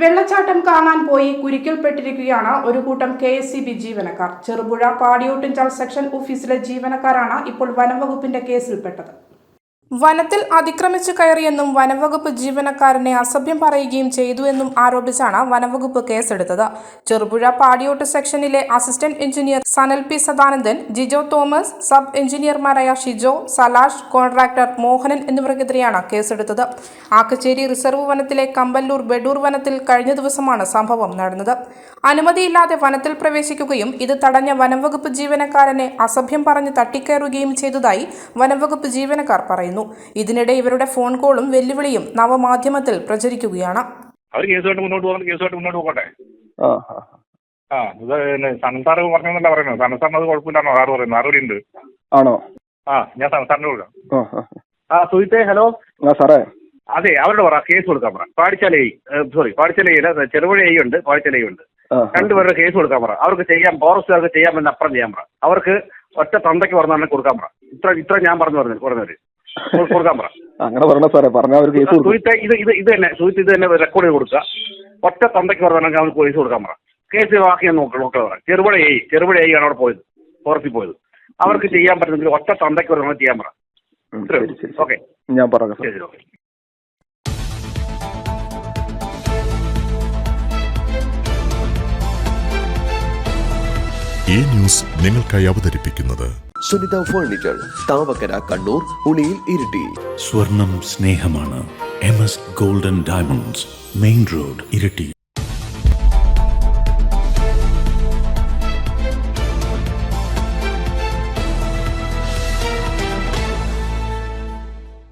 വെള്ളച്ചാട്ടം കാണാൻ പോയി കുരുക്കിൽപ്പെട്ടിരിക്കുകയാണ് ഒരു കൂട്ടം കെ എസ് സി ബി ജീവനക്കാർ. ചെറുപുഴ പാടിയോട്ടിഞ്ചാൽ സെക്ഷൻ ഓഫീസിലെ ജീവനക്കാരാണ് ഇപ്പോൾ വനംവകുപ്പിന്റെ കേസിൽപ്പെട്ടത്. വനത്തിൽ അതിക്രമിച്ചു കയറിയെന്നും വനംവകുപ്പ് ജീവനക്കാരനെ അസഭ്യം പറയുകയും ചെയ്തു എന്നും ആരോപിച്ചാണ് വനംവകുപ്പ് കേസെടുത്തത്. Cherupuzha Padiyottu സെക്ഷനിലെ assistant engineer Sanal P Sadanandan Jijo Thomas sub എഞ്ചിനീയർമാരായ Shijo Salash contractor Mohanan എന്നിവർക്കെതിരെയാണ് കേസെടുത്തത്. ആക്കച്ചേരി റിസർവ് വനത്തിലെ കമ്പല്ലൂർ ബെഡൂർ വനത്തിൽ കഴിഞ്ഞ ദിവസമാണ് സംഭവം നടന്നത്. അനുമതിയില്ലാതെ വനത്തിൽ പ്രവേശിക്കുകയും ഇത് തടഞ്ഞ വനംവകുപ്പ് ജീവനക്കാരനെ അസഭ്യം പറഞ്ഞ് തട്ടിക്കയറുകയും ചെയ്തതായി വനംവകുപ്പ് ജീവനക്കാർ പറയുന്നു. ഇതിനിടെ ഇവരുടെ ഫോൺ കോളും വെല്ലുവിളിയും നവമാധ്യമത്തിൽ പ്രചരിക്കുകയാണ്. അവർ കേസുമായിട്ട് മുന്നോട്ട് പോകുന്നത് കേസുമായിട്ട് മുന്നോട്ട് പോകട്ടെ? ആ ആ ആ. ഇത് പിന്നെ സനൽ സാറ് പറഞ്ഞെന്നല്ല പറയുന്നത്. സനൽ സാറിന് അത് കുഴപ്പമില്ലാണോ സാറ് പറയുന്നത് സാറ് ഇവിടെ ഉണ്ട് ആണോ? ആ ഞാൻ കൊടുക്കാം ആ സുഹിത്തെ ഹലോ? ആ സാറേ. അതെ അവരോട് പറ. കേസ് കൊടുക്കാൻ പറ. പാടിച്ചാലേ സോറി പാടിച്ചാലേ ചെറുപുഴ ഉണ്ട് പാടിച്ചാല എ ഉണ്ട്. ആ ആ. രണ്ടുപേരുടെ കേസ് കൊടുക്കാൻ പറ. അവർക്ക് ചെയ്യാം ഫോറസ്റ്റുകാർക്ക് പറ്റുന്ന അപ്പുറം ചെയ്യാൻ പറ. അവർക്ക് ഒറ്റ തന്തയ്ക്ക് പറഞ്ഞാൽ കൊടുക്കാൻ പറ. ഇത്ര ഇത്ര ഞാൻ പറഞ്ഞു പറഞ്ഞു പറഞ്ഞവര് കൊടുക്കാൻ പറ. അങ്ങനെ പറഞ്ഞ സാറേ പറഞ്ഞ ഒരു കേസ് സുഹിത്തെ ഇത് ഇത് ഇത് തന്നെ സുഹിത്ത് ഇത് തന്നെ റെക്കോർഡ് ചെയ്ത് കൊടുക്കുക. ഒറ്റ തന്തയ്ക്ക് പറഞ്ഞാൽ അവർക്ക് കേസ് കൊടുക്കാൻ പറ. കേസ് ബാക്കി ഞാൻ നോക്ക നോക്കാൻ പറ ചെറുപുഴ എ ചെറുപുഴ എ ആണ് അവിടെ പോയത് ഫോറസ്റ്റിൽ പോയത്. അവർക്ക് ചെയ്യാൻ പറ്റുന്നെങ്കിൽ ഒറ്റ തന്തയ്ക്ക് പറഞ്ഞാൽ ചെയ്യാൻ പറ. ഓക്കെ. ഞാൻ പറയാം ശരി ശരി ഓക്കെ. ഈ ന്യൂസ് നിങ്ങൾക്കായി അവതരിപ്പിക്കുന്നത് സുനിത ഫേർണിച്ചർ താവക്കര കണ്ണൂർ ഉളിയിൽ ഇരിട്ടി. സ്വർണം സ്നേഹമാണ് M S golden diamonds main road Iritty.